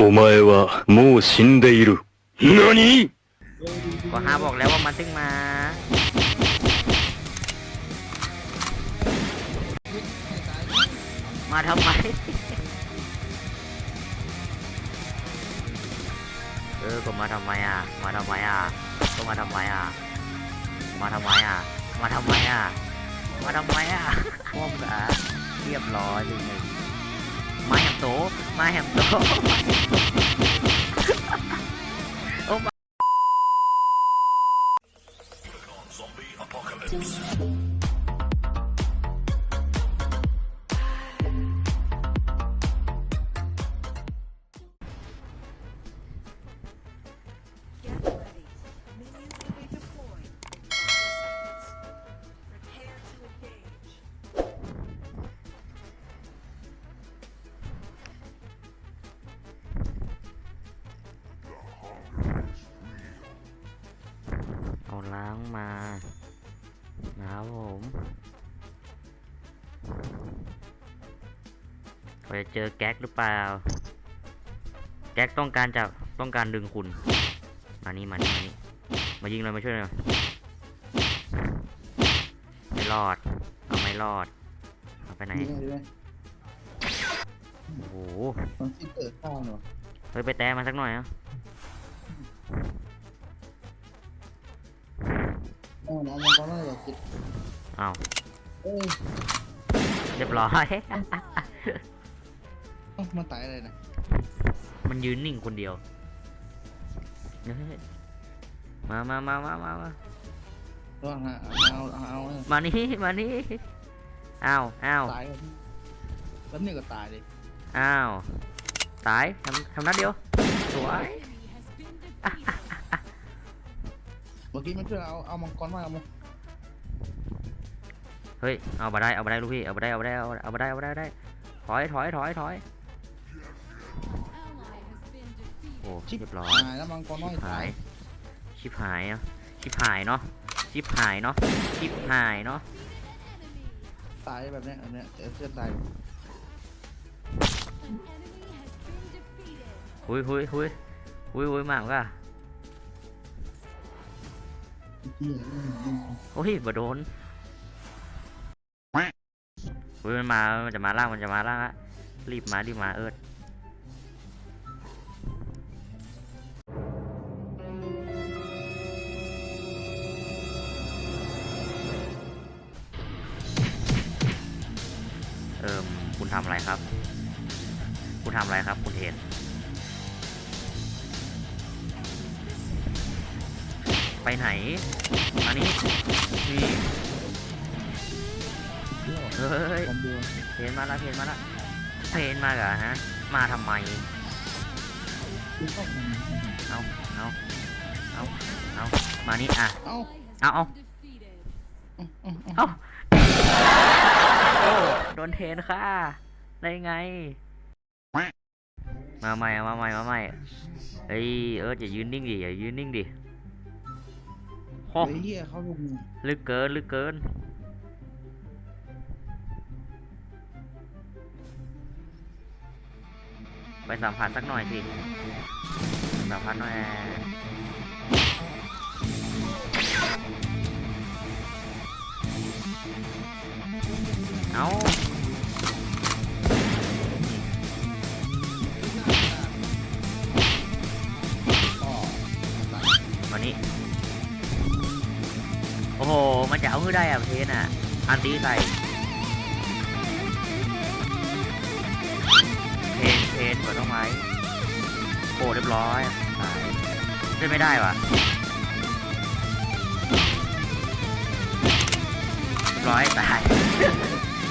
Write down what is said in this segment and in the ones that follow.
お前はもう死んでいる。何 ก็ฮาบอกแล้วว่ามันตึงมา มาทำไม เออ ก็มาทำไมอ่ะ มาทำไมอ่ะ ก็มาทำไมอ่ะ มาทำไมอ่ะ มาทำไมอ่ะ มาทำไมอ่ะ พ่อมกะเรียบร้อยจริงๆมาแฮมโต มา มานะครับผมเราจะเจอแก๊กหรือเปล่า แก๊กต้องการจะต้องการดึงคุณ มานี่มานี่มานี่มายิงเลยมาช่วยหน่อยไม่รอด เอาไม่รอด เอาไปไหนนี่ไงดิไหมโอ้โหมันที่เปิดข้างเหรอ เฮ้ยไปแต้มาสักหน่อยอะ เอ้าน้องมันก็ไม่ได้คิดอ้าวเอ้ยเรียบร้อย เอ้ามันตายอะไรนะมันยืนนิ่งคนเดียวเฮ้ยมามามามามามาระวังนะเอาเอาเอาเอาเอามานี่มานี่อ้าวอ้าวตายแล้วแล้วนี่ก็ตายเลยอ้าวตายทำทำนัดเดียวสวย เมื่อกี้มันช่วยเอาเอามังกรมาเอามาเฮ้ย เอามาได้ เอามาได้ลูกพี่ เอามาได้ เอามาได้ เอาเอามาได้ เอามาได้เอามาได้ ถอย ถอย ถอย ถอย โอ้เรียบร้อยตายแล้วมังกรน้อยหาตาย ย ชิบหายเนาะชิบหายเนาะ ชิบหายเนาะ ชิบหายเนาะ ตายแบบเนี้ยอันเนี้ยเจอเพื่อนตายหุยหุยหุยหุยหุยมากว่ะเหี้ยอืม โอ้ยบ่โดนหุยมันมา มันจะมาล่าง มันจะมาล่างละรีบมา รีบมาเอิร์ดเอิมคุณทำอะไรครับ คุณทำอะไรครับ คุณเทน ไปไหน มานี่นี่เฮ้ยคอมโบเพนมาแล้วเพนมาแล้วเพนมาเหรอฮะ มาทำไมคือเข้ามาเอาเอาเอาเอามานี่อะ เอ้าเอาเอาเอ้าเอ้าเอ้าเอาโอ้โดนเทนค่ะ ได้ไง มาใหม่เอามาใหม่มาใหม่เฮ้ยเอิร์ธอย่ายืนนิ่งดิอย่ายืนนิ่งดิ โอ้เฮ้ยเหี้ยเขาลงลึกเกินลึกเกิน ไปสัมผัสสักหน่อยสิสัมผัสหน่อยเอา มันจะเอาขึ้นได้อะเพนอะ อันตีใส่เพนเพนกดต้องไม้โอ้เรียบร้อยตายเล่นไม่ได้ว่ะร้อยตาย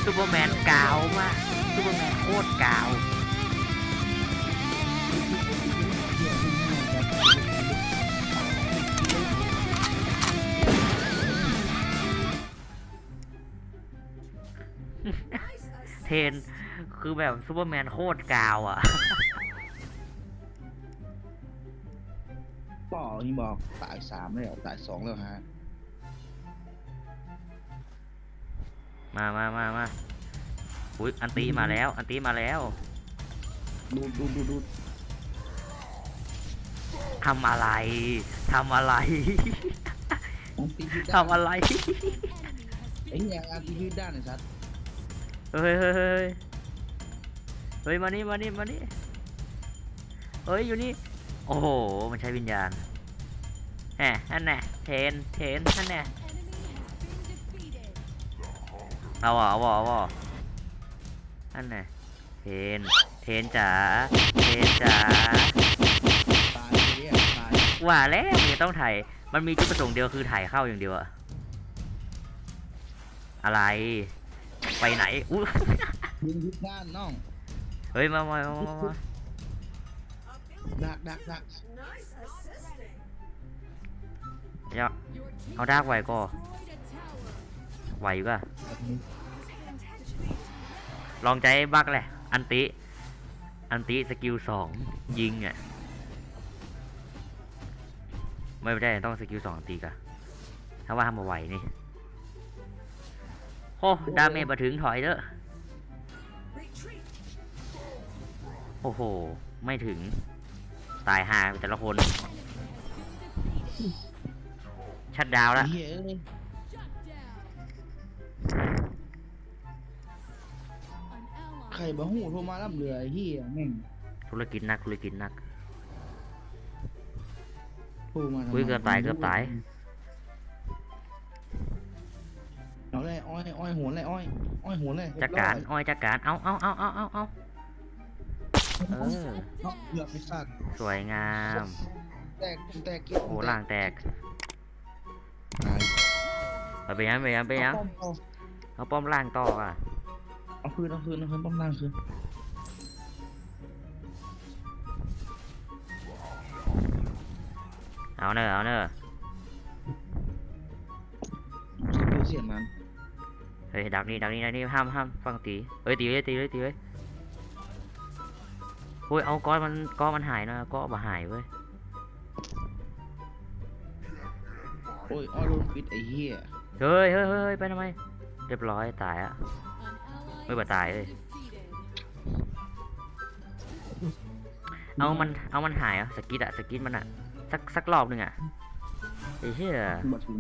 ซูเปอร์แมนกาวมากซูเปอร์แมนโคตรกาว เทน คือแบบซูเปอร์แมนโคตรกาวอะต่อนี่บอกตายสามแล้วตายสองแล้วฮะมามามามาอุ้ยอันตีมาแล้ว อันตีมาแล้ว ดูดดูดดูดดูดทำอะไร ทำอะไร ของตีพิษทำอะไร ไอ้เนี่ยอาตีพิษด้านไอ้สัตว์ เฮ้ยเฮ้ยเฮ้ยเฮ้ยมานี่มานี่มานี่เฮ้ยอยู่นี่โอ้โหมันใช้วิญญาณแหมนั่นแน่เทนเทนนั่นแน่เอาอะเอาอะเอาอะนั่นแน่เทนเทนจ๋าเทนจ๋าตายเนี่ยตายว่าแล้วมันจะต้องถ่ายมันมีจุดประสงค์เดียวคือถ่ายเข้าอย่างเดียวอะอะไร ไปไหนอู้ยิงพิษด้านน้องเฮ้ยมามามามามาดักดักดัก Nice assisting. เดี๋ยวเอาดากไว้ก็ไหวอยู่ก็ลองใจบักแหละ อันติ อันติสกิลสองยิงอะ ไม่ได้ต้องสกิลสองตีกะถ้าว่าทำมาไหวนี่ โอ้ดาเมจมาถึงถอยเด้อ Retreat. โอ้โห ไม่ถึง ตายหาแต่ละคน ชัดดาวน์ไอ้แล้วเหี้ยเอ้ยใครบ้าหูโทรมารับเรือไอ้เหี้ยแม่งธุรกิจหนักธุรกิจหนักโทรมาทำไมอุ้ยเกือบตายเกือบตาย อาเลยอ้อยอ้อยหัวเลยอ้อยอ้อยหัวเลยจัดการอ้อยจัดการเอาเอาเอาเอาเอาเอาเออเนาะเกือบไปสัตว์สวยงามแตกแตกเกียโอ้ล่างแตกตายเอาไปยังไปยังไปยังเอาเอาป้อมล่างต่ออะเอาคืนเอาคืนเอาคืนป้อมล่างคืนเอาเนอะเอาเนอะ เฮ้ยดักนี่ดักนี่ดักนี่ห้ามห้ามฟังตีเอ้ยตีเลยตีเลยตีเลยโอ้ยเอาก้อนมันก้อนมันหายนะก้อนมาหายเว้ยโอ้ยอ้อยโดนปิดไอ้เหี้ยเฮ้ยเฮ้ยเฮ้ยไปทำไมเรียบร้อยตายอะไม่บ่ตายเลยเอามันเอามันหายอะสกิดอะสกิดมันอะสักสักรอบหนึ่งอะไอ้เหี้ยบัดถึง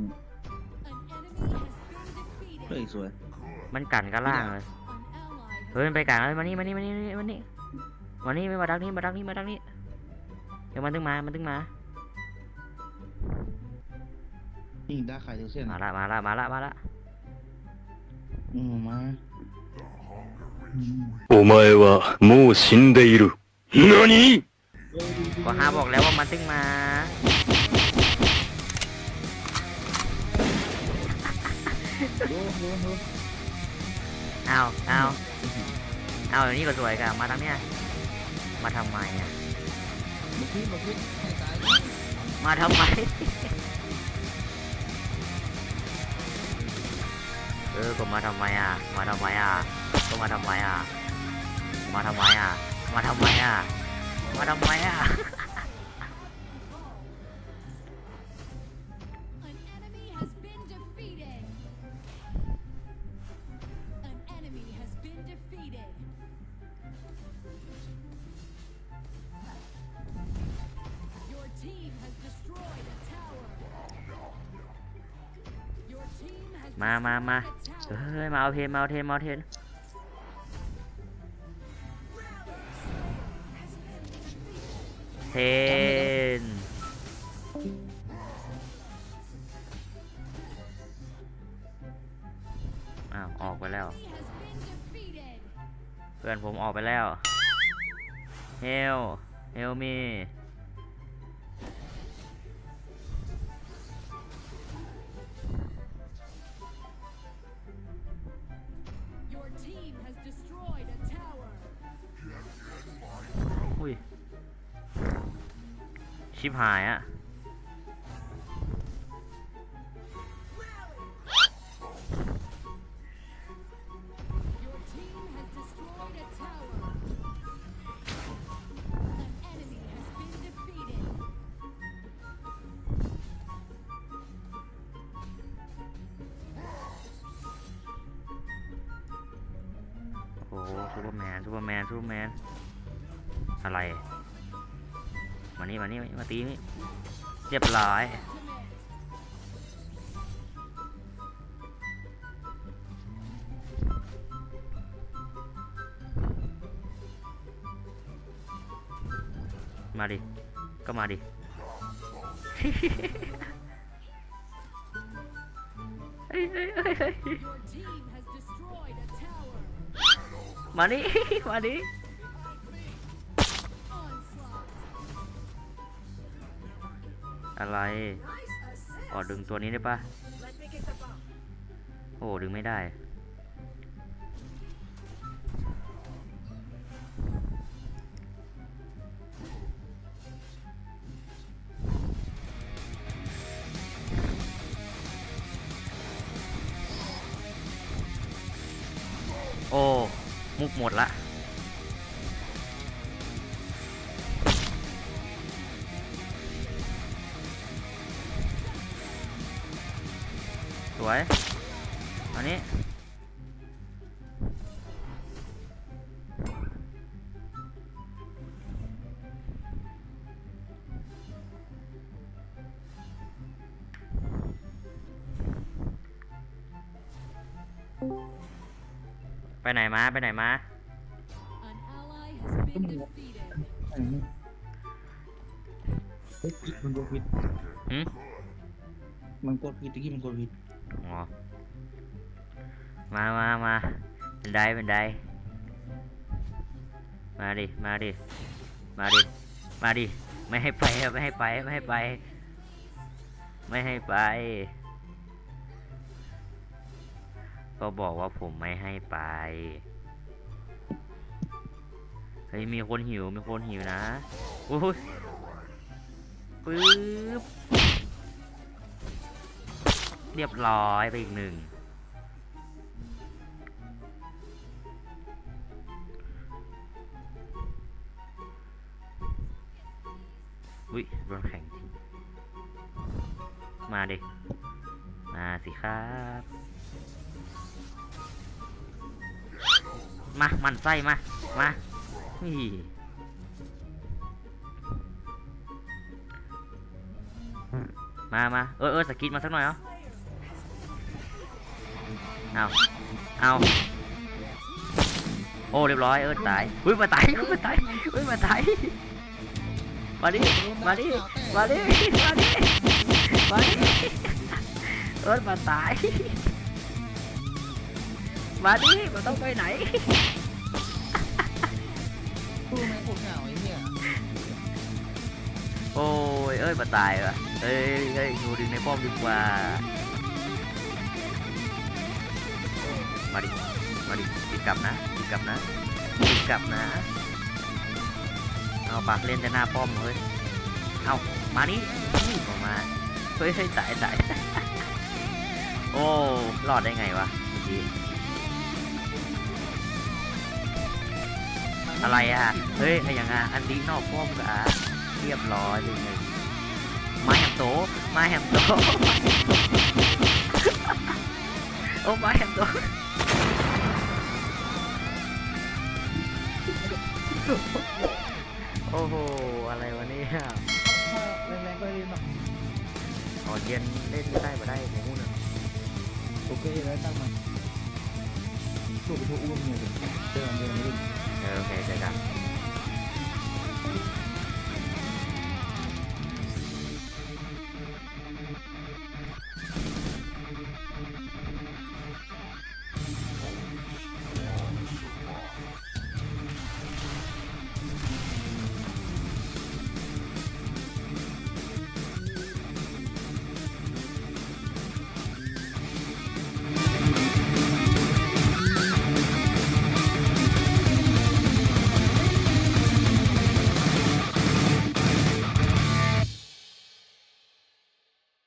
เฮ้ยสวย มันกันกันล่างเลยเฮ้ยมันไปกันเลยมานี่มานี่มานี่มานี่มานี่มานี่ไม่มาดักนี่มาดักนี่มาดักนี่เดี๋ยวมันตึงมามันตึงมา ยิงได้ไข่ถึงเส้น มาละมาละมาละมาละ อืมมาอืม お前はもう死んでいる。何 ก็ห้าบอกแล้วว่ามันตึงมา เอาเอาเอาอย่างนี้ก็สวยกันมาทางเนี้ยมาทำไมอะมาขึ้นมาขึ้นให้ตายมาทำไม เออก็มาทำไมอะ มาทำไมอะ ก็มาทำไมอะ มาทำไมอะ มาทำไมอะ มาทำไมอะ มามามาเฮ้ยมาเอาเทนมาเอาเทนมาเอาเทนเทนอ้าวออกไปแล้ว เพื่อนผมออกไปแล้ว เฮล เฮลมี หายอะโอ้โหซูเปอร์แมนซูเปอร์แมนซูเปอร์แมนอะไร มานี่มานี่มาตีนี่เรียบร้อยมาดิ ก็มาดิ มาดิ มาดิ อะไรอ๋อดึงตัวนี้ได้ปะโอ้ดึงไม่ได้ โอ้ มุกหมดละ สวยอันนี้ไปไหนมา ไปไหนมา An ally has been defeated. อันนี้เฮ้ยผิดมันกดผิดหืมมันกดผิดตะกี้มันกดผิด อ๋อมามามาเป็นไดเป็นได มาดิ มาดิ มาดิ มาดิ ไม่ให้ไปไม่ให้ไป ไม่ให้ไป ไม่ให้ไป ก็บอกว่าผมไม่ให้ไป เฮ้ย มีคนหิว มีคนหิวนะอุ้ยปึ๊บ เรียบร้อยไปอีกหนึ่ง อุ้ยรถแข่งจริง มาดิ มาสิครับ มา มันไส้มา มานี่มามาเออเออสกิดมาสักหน่อยเอา เอาเอาโอ้เรียบร้อยเออตายอุ้ยมาตายอุ้ยมาตายอุ้ยมาตายมาดิมาดิมาดิมาดิมาดิเอิร์ธมาตายมาดิมันต้องไปไหนตู้แม่งโคตรเหงาไอ้เหี้ยโอ้ยเอ้ยมาตายว่ะเอ้ยเอ้ยดูดึงในป้อมดีกว่า ดิมาดิติดกลับนะติดกลับนะติดกลับนะเอาปากเล่นแต่หน้าป้อมเฮ้ยเอามานี่นี่ออกมาเฮ้ยเฮ้ยตายตายโอ้รอดได้ไงวะเมื่อกี้อะไรอะ เฮ้ยอะไรอย่างอะอันนี้นอกป้อมกะเรียบร้อยเลยไงมาแฮมโตมาแฮมโตโอ้มาแฮมโต โอ้โห อะไรวะเนี่ยแรงๆก็เล่นเนาะอ๋อเย็นเล่นได้มาได้ในหุ้นอะโอเคแล้วตั้งมันสู้ไปทั่วอ้วมเนี่ยเดินเดินเดินเออโอเคเจอกัน